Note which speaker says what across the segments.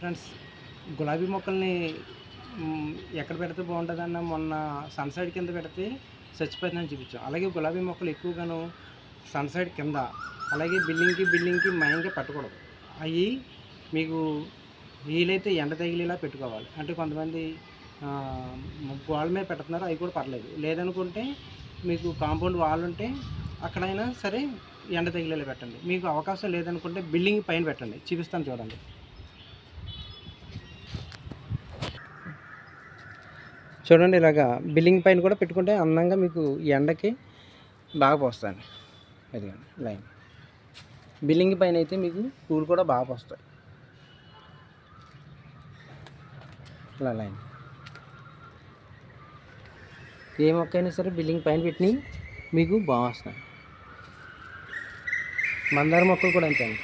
Speaker 1: Friends గులాబీ మొక్కల్ని ఎక్కడ పెడితే బాగుంటుందన్న మొన్న సన్సైడ్ కింద పెడితే చచ్చిపోతుందని చూపించాం. అలాగే గులాబీ మొక్కలు ఎక్కువగాను సన్సైడ్ కింద అలాగే బిల్డింగ్కి బిల్డింగ్కి మయంగా పెట్టకూడదు. అవి మీకు వీలైతే ఎండ తగిలేలా పెట్టుకోవాలి. అంటే కొంతమంది గోడ మీద పెడుతున్నారు అవి కూడా పర్లేదు. లేదనుకుంటే మీకు కాంపౌండ్ వాల్ ఉంటే అక్కడైనా సరే ఎండ తగిలేలా పెట్టండి. మీకు అవకాశం లేదనుకుంటే బిల్డింగ్ పైన పెట్టండి. చూపిస్తాను చూడండి. చూడండి ఇలాగా బిల్లింగ్ పైన కూడా పెట్టుకుంటే అందంగా మీకు ఎండకి బాగా పోస్తాను అది లైన్. బిల్లింగ్ పైన అయితే మీకు పూలు కూడా బాగా పోస్తాయి. ఇలా లైన్. ఏ మొక్క అయినా సరే బిల్లింగ్ పైన పెట్టినవి మీకు బాగా వస్తాయి. మందార మొక్కలు కూడా అంతే అండి.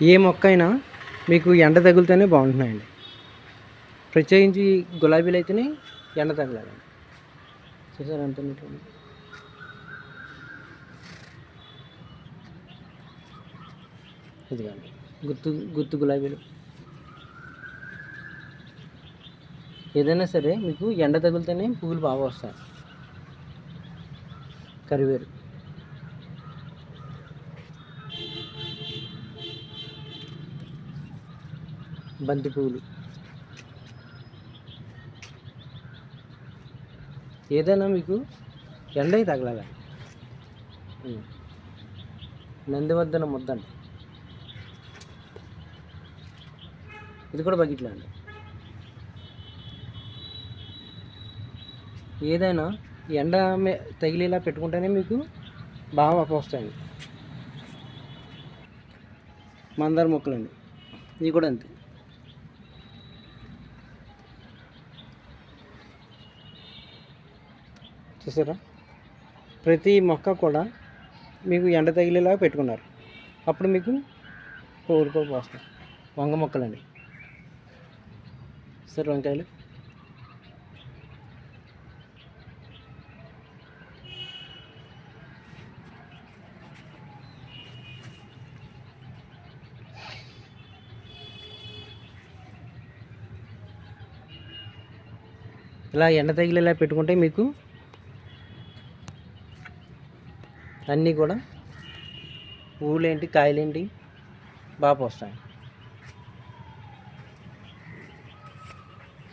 Speaker 1: ఏ మొక్క అయినా మీకు ఎండ తగులుతూనే బాగుంటున్నాయండి. ప్రత్యేకించి గులాబీలు అయితేనే ఎండ తగలాలండి చూసారు ఎంత నీట్గా ఉంది? ఇదిగోండి గుత్తు గుత్తు గులాబీలు. ఏదైనా సరే మీకు ఎండ తగిలితేనే పువ్వులు బాగా వస్తాయి. కరివేరు. బంతి పువ్వులు ఏదైనా మీకు ఎండై తగలగా ఉం. నందివర్ధన ముద్దండి ఇది కూడా బకెట్లో అండి ఏదైనా ఎండ తగిలేలా పెట్టుకుంటేనే మీకు బాగా వస్తాయండి మందార మొక్కలండి. ఇవి కూడా అంతే. చూసారా? ప్రతి మొక్క కూడా మీకు ఎండ తగిలేలాగా పెట్టుకున్నారు. అప్పుడు మీకు పూలుకో వస్తాయి వంగ మొక్కలండి. సార్ వంకాయలు. ఇలా ఎండ తగిలేలా పెట్టుకుంటే మీకు అన్నీ కూడా పువ్వులేంటి కాయలేంటి బాగా పోస్తాయి.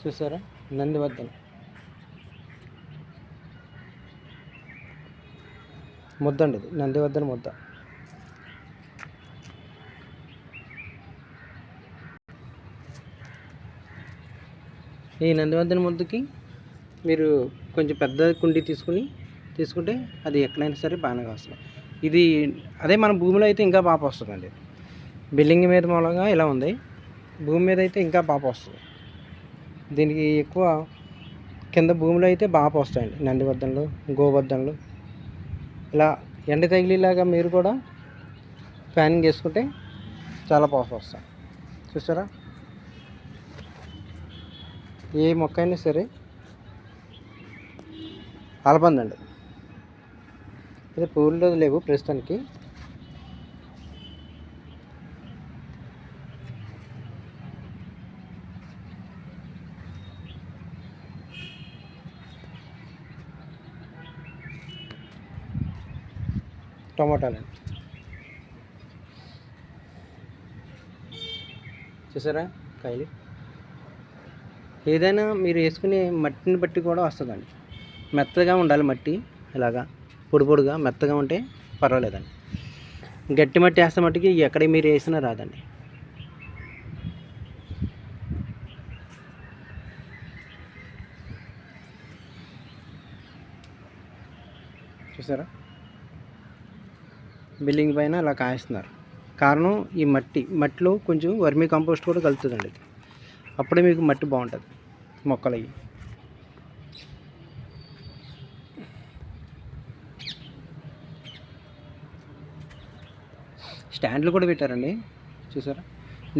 Speaker 1: చూసారా? నందివర్ధన్ ముద్ద అండి ఇది. నందివర్ధన ముద్ద. ఈ నందివర్ధన ముద్దకి మీరు కొంచెం పెద్ద కుండీ తీసుకుని తీసుకుంటే అది ఎక్కడైనా సరే బాగానే వస్తుంది. ఇది అదే మన భూమిలో అయితే ఇంకా పాప వస్తుందండి. బిల్డింగ్ మీద మూలంగా ఇలా ఉంది. భూమి మీద అయితే ఇంకా పాప వస్తుంది. దీనికి ఎక్కువ కింద భూమిలో అయితే బాప వస్తాయండి నందివర్ధనలు గోవర్ధనలు ఇలా ఎండ తగిలేలాగా మీరు కూడా ఫ్యానింగ్ చేసుకుంటే చాలా పాప వస్తాయి. చూసారా? ఏ మొక్క అయినా సరే అలబందండి. అయితే పూర్లో లేవు ప్రస్తుతానికి. టమాటాలండి చూసారా కాయలు? ఏదైనా మీరు వేసుకునే మట్టిని బట్టి కూడా వస్తుందండి. మెత్తగా ఉండాలి మట్టి ఇలాగా. పొడి పొడిగా మెత్తగా ఉంటే పర్వాలేదండి. గట్టి మట్టి వేస్తే మట్టికి ఎక్కడ మీరు వేసినా రాదండి. చూసారా? బిల్డింగ్ పైన అలా కాయిస్తున్నారు. కారణం ఈ మట్టి మట్టిలో కొంచెం వర్మీ కంపోస్ట్ కూడా కలుపుతుందండి. అప్పుడే మీకు మట్టి బాగుంటుంది మొక్కలు స్టాండ్లు కూడా పెట్టారండి. చూసారా?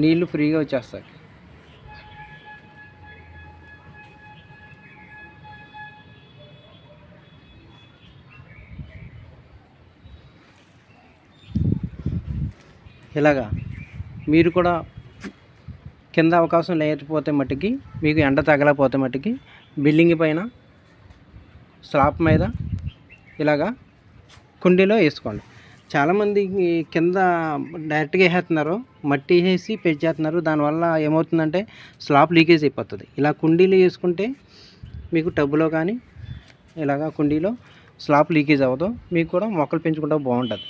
Speaker 1: నీళ్ళు ఫ్రీగా వచ్చేస్తాయి. ఇలాగా మీరు కూడా కింద అవకాశం లేకపోతే మట్టుకి మీకు ఎండ తగలకపోతే మట్టుకి బిల్డింగ్ పైన స్లాప్ మీద ఇలాగా కుండీలో వేసుకోండి. చాలామంది కింద డైరెక్ట్గా వేసేస్తున్నారు. మట్టి వేసి పెంచేస్తున్నారు దానివల్ల ఏమవుతుందంటే స్లాబ్ లీకేజ్ అయిపోతుంది. ఇలా కుండీలు వేసుకుంటే మీకు టబ్బులో కానీ ఇలాగా కుండీలో స్లాబ్ లీకేజ్ అవ్వదు. మీకు కూడా మొక్కలు పెంచుకుంటే బాగుంటుంది.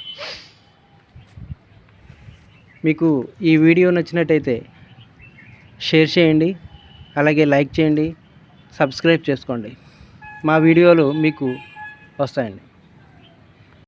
Speaker 1: మీకు ఈ వీడియో నచ్చినట్టయితే షేర్ చేయండి. అలాగే లైక్ చేయండి. సబ్స్క్రైబ్ చేసుకోండి. మా వీడియోలు మీకు వస్తాయండి.